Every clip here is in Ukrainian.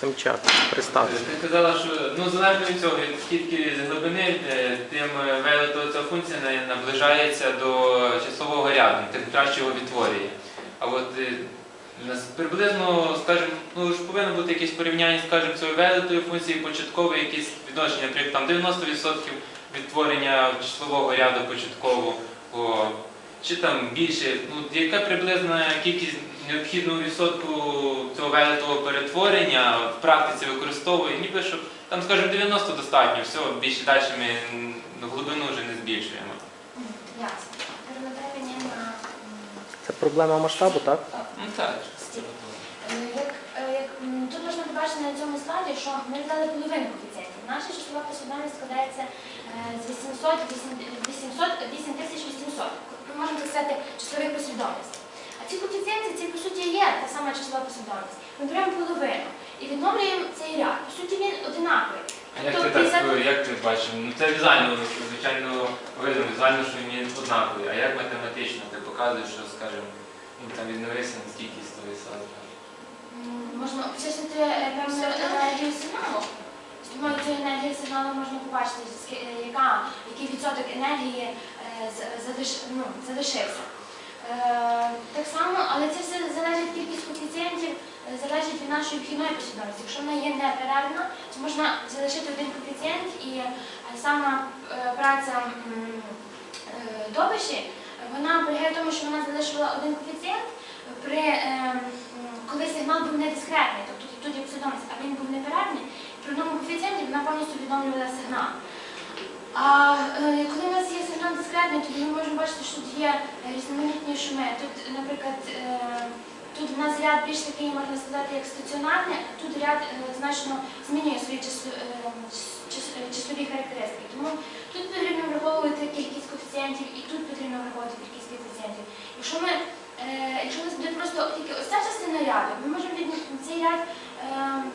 Семчак, представте. Ти казала, що ну, залежно від цього, скільки з глибини, е, тим е, ця функція наближається до числового ряду, тим краще його відтворює. А от е, приблизно, скажімо, ну ж повинно бути якесь порівняння, скажімо, цієї велетої функції, початкової якісь відношення, наприклад, там 90% відтворення числового ряду початкового, чи там більше, ну яка приблизна кількість необхідного відсотку цього велетового перетворення в практиці використовує, ніби що там, скажімо, 90 достатньо, все, більше далі ми глибину вже не збільшуємо. Ясно. Перемотання на Це проблема масштабу, так? Ну так. Е, Як, е, як, м, тут можна побачити на цьому слайді, що ми взяли половину коефіцієнтів. Наша числова послідовність складається е, з 800, 800, 8800. Ми можемо так сказати числових послідовностей. А ці це по суті є та сама числова послідовність. Ми беремо половину і відновлюємо цей ряд. По суті, він одинаковий. А як Тобто ти так 50 як ти бачиш? Ну це візуально, звичайно, видно, візуально, що він однаковий. А як математично ти показуєш, що, скажімо, він там відновився на скільки з того саду? Можна обчислити е, певну енергію сигналу. Допомогою цієї енергії сигналу можна побачити, е, яка, який відсоток енергії е, ну, залишився. Так само, але це все залежить кількість коефіцієнтів, е, залежить від нашої вхідної послідовності. Якщо вона є неперервна, то можна залишити один коефіцієнт і е, сама е, праця е, добиші, вона полягає в тому, що вона залишила один коефіцієнт при коли сигнал був недискретний, тобто тут є послідовність, а він був неперервний, при одному коефіцієнті вона повністю відновлювала сигнал. А коли у нас є сигнал дискретний, тоді ми можемо бачити, що тут є різноманітні шуми. Тут, наприклад, в нас ряд більш такий, можна сказати, як стаціонарний, а тут ряд е, значно змінює свої число- е, е, числові характеристики. Тому тут потрібно враховувати кількість коефіцієнтів і тут потрібно враховувати кількість коефіцієнтів. Якщо ми якщо у нас буде просто тільки ось ця частина ряду, ми можемо цей ряд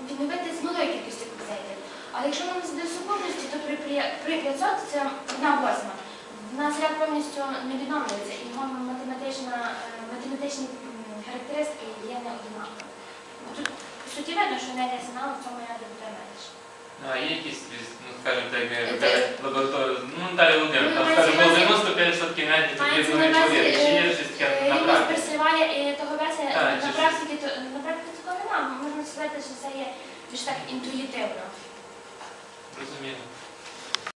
відновити з малої кількості коефіцієнтів. Але якщо нам буде сукупності, то при, при, при 500 це одна восьма. В нас ряд повністю не відновлюється, і е, математичні характеристики є не однакові. Тут по суті видно, що енергія сигналу в цьому ряду буде менше. Ну, а є якісь, ну, скажімо так, ми Це- ну, Наталія Володимирівна, там, Ну, скажімо, було 95% енергії, тоді Мається вони чоловік. Чи є е, щось таке е, на практиці? пересівання і того версія на практиці, на практиці такого немає. Можна сказати, що це є більш так інтуїтивно. Розуміло.